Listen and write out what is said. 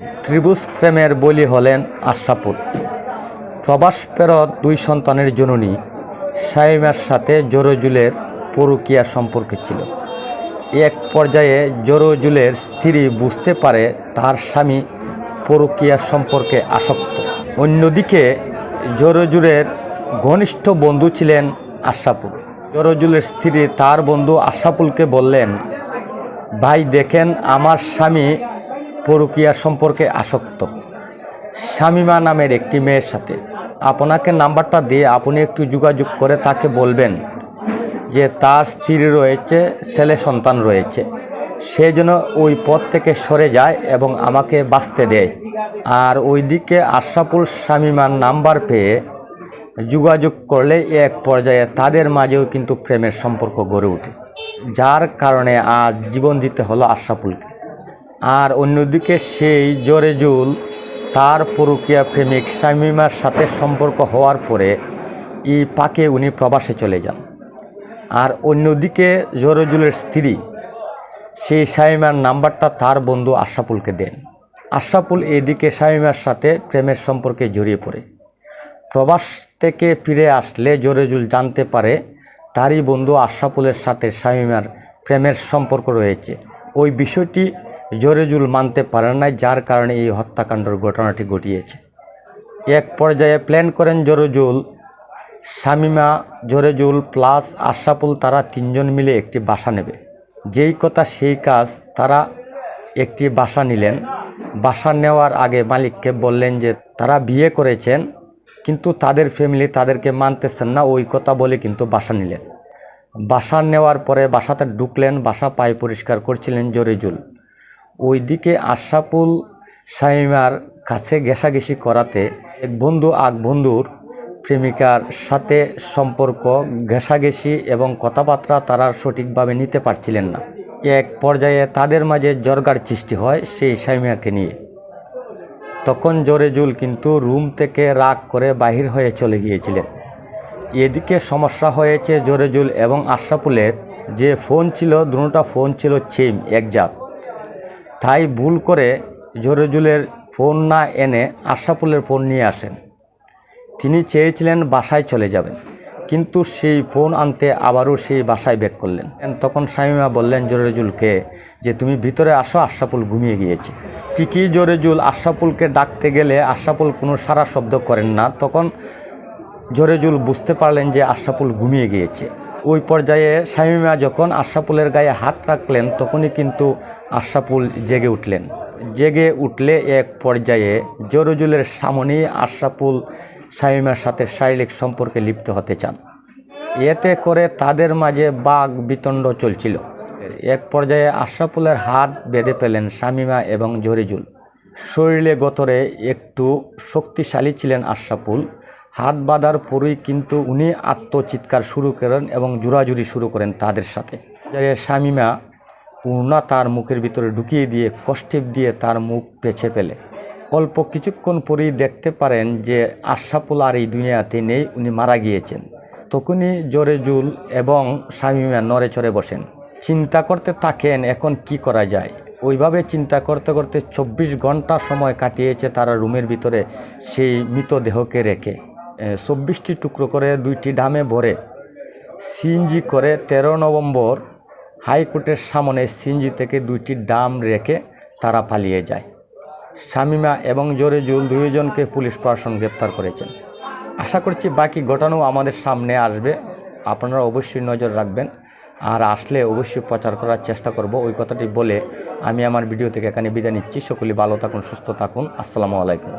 ত্রিভুজ প্রেমের বলি হলেন আশরাফুল। প্রবাস ফেরত দুই সন্তানের জননী সাইমার সাথে জরজুলের পরকীয়া সম্পর্কে ছিল। এক পর্যায়ে জরজুলের স্ত্রী বুঝতে পারে তার স্বামী পরকীয়া সম্পর্কে আসক্ত। অন্যদিকে জরজুলের ঘনিষ্ঠ বন্ধু ছিলেন আশরাফুল। জরজুলের স্ত্রী তার বন্ধু আশরাফুলকে বললেন, ভাই, দেখেন, আমার স্বামী পরকীয়া সম্পর্কে আসক্ত। শামিমা নামের একটি মেয়ের সাথে। আপনাকে নাম্বারটা দিয়ে আপনি একটু যোগাযোগ করে তাকে বলবেন যে তার স্ত্রী রয়েছে, ছেলে সন্তান রয়েছে। সে যেন ওই পথ থেকে সরে যায় এবং আমাকে বাঁচতে দেয়। আর ওইদিকে আশরাফুল শামিমার নাম্বার পেয়ে যোগাযোগ করলে এক পর্যায়ে তাদের মাঝেও কিন্তু প্রেমের সম্পর্ক গড়ে ওঠে। যার কারণে আজ জীবন দিতে হলো আশরাফুলকে। আর অন্যদিকে সেই জরেজুল তার পরকীয়া প্রেমিক শামিমার সাথে সম্পর্ক হওয়ার পরে ই পাকে উনি প্রবাসে চলে যান। আর অন্যদিকে জরেজুলের স্ত্রী, সেই শামিমার নাম্বারটা তার বন্ধু আশরাফুলকে দেন। আশরাফুল এদিকে শামিমার সাথে প্রেমের সম্পর্কে জড়িয়ে পড়ে। প্রবাস থেকে ফিরে আসলে জরেজুল জানতে পারে তারই বন্ধু আশরাফুলের সাথে শামিমার প্রেমের সম্পর্ক রয়েছে। ওই বিষয়টি জরেজুল মানতে পারেন নাই, যার কারণে এই হত্যাকাণ্ডের ঘটনাটি ঘটিয়েছে। এক পর্যায়ে প্ল্যান করেন জরজুল, শামিমা জরেজুল প্লাস আশরাফুল তারা তিনজন মিলে একটি বাসা নেবে। যেই কথা সেই কাজ তারা একটি বাসা নিলেন। বাসা নেওয়ার আগে মালিককে বললেন যে, তারা বিয়ে করেছেন, কিন্তু তাদের ফ্যামিলি তাদেরকে মানতেছেন না, ওই কথা বলে কিন্তু বাসা নিলেন। বাসা নেওয়ার পরে বাসাতে ঢুকলেন, বাসা পায়ে পরিষ্কার করছিলেন জরিজুল। ওইদিকে আশরাফুল সাইমার কাছে ঘেঁষাঘেঁষি করাতে এক বন্ধু আগ বন্ধুর প্রেমিকার সাথে সম্পর্ক, ঘেঁষাঘেঁষি এবং কথাবার্তা তারা সঠিকভাবে নিতে পারছিলেন না। এক পর্যায়ে তাদের মাঝে জর্গার সৃষ্টি হয় সেই শামিমাকে নিয়ে। তখন জরেজুল কিন্তু রুম থেকে রাগ করে বাহির হয়ে চলে গিয়েছিলেন। এদিকে সমস্যা হয়েছে জরেজুল এবং আশরাফুলের। যে ফোন ছিল, দুটা ফোন ছিল সেম একজাত তাই ভুল করে জরেজুলের ফোন না এনে আশরাফুলের ফোন নিয়ে আসেন। তিনি চেয়েছিলেন বাসায় চলে যাবেন, কিন্তু সেই ফোন আনতে আবারও সেই বাসায় ব্যাক করলেন। তখন শামিমা বললেন, জরেজুলকে, যে তুমি ভিতরে আসো, আশরাফুল ঘুমিয়ে গিয়েছে। ঠিকই জরেজুল আশরাফুলকে ডাকতে গেলে আশরাফুল কোনো সারা শব্দ করেন না। তখন জরেজুল বুঝতে পারলেন যে আশরাফুল ঘুমিয়ে গিয়েছে। ওই পর্যায়ে শামিমা যখন আশরাফুলের গায়ে হাত রাখলেন, তখনই কিন্তু আশরাফুল জেগে উঠলেন। জেগে উঠলে এক পর্যায়ে জরজুলের সামনেই আশরাফুল শামিমার সাথে শারীরিক সম্পর্কে লিপ্ত হতে চান। এতে করে তাদের মাঝে বাঘ বিতণ্ড চলছিল। এক পর্যায়ে আশরাফুলের হাত বেঁধে পেলেন শামিমা এবং জরিজুল। শরীরে গতরে একটু শক্তিশালী ছিলেন আশরাফুল। হাত বাঁধার পরই কিন্তু উনি আত্মচিৎকার শুরু করেন এবং জোরাজুরি শুরু করেন তাদের সাথে। শামিমা উনা তার মুখের ভিতরে ঢুকিয়ে দিয়ে কষ্টেপ দিয়ে তার মুখ পেছে ফেলে। অল্প কিছুক্ষণ পরেই দেখতে পারেন যে আশরাফুল আর এই দুনিয়াতে নেই, উনি মারা গিয়েছেন। তখনই জরেজুল এবং শামিমা নড়ে চড়ে বসেন। চিন্তা করতে থাকেন, এখন কি করা যায়? ওইভাবে চিন্তা করতে করতে চব্বিশ ঘণ্টা সময় কাটিয়েছে তারা রুমের ভিতরে সেই মৃতদেহকে রেখে। চব্বিশটি টুকরো করে দুইটি ডামে ভরে সিএনজি করে তেরো নভেম্বর হাইকোর্টের সামনে সিএনজি থেকে দুইটি ডাম রেখে তারা পালিয়ে যায়। শামিমা এবং জরেজুল দুইজনকে পুলিশ প্রশাসন গ্রেপ্তার করেছেন আশা করছি বাকি ঘটনাও আমাদের সামনে আসবে। আপনারা অবশ্যই নজর রাখবেন। আর আসলে অবশ্যই প্রচার করার চেষ্টা করব। ওই কথাটি বলে আমি আমার ভিডিও থেকে এখানে বিদায় নিচ্ছি। সকলে ভালো থাকুন, সুস্থ থাকুন। আসসালামু আলাইকুম।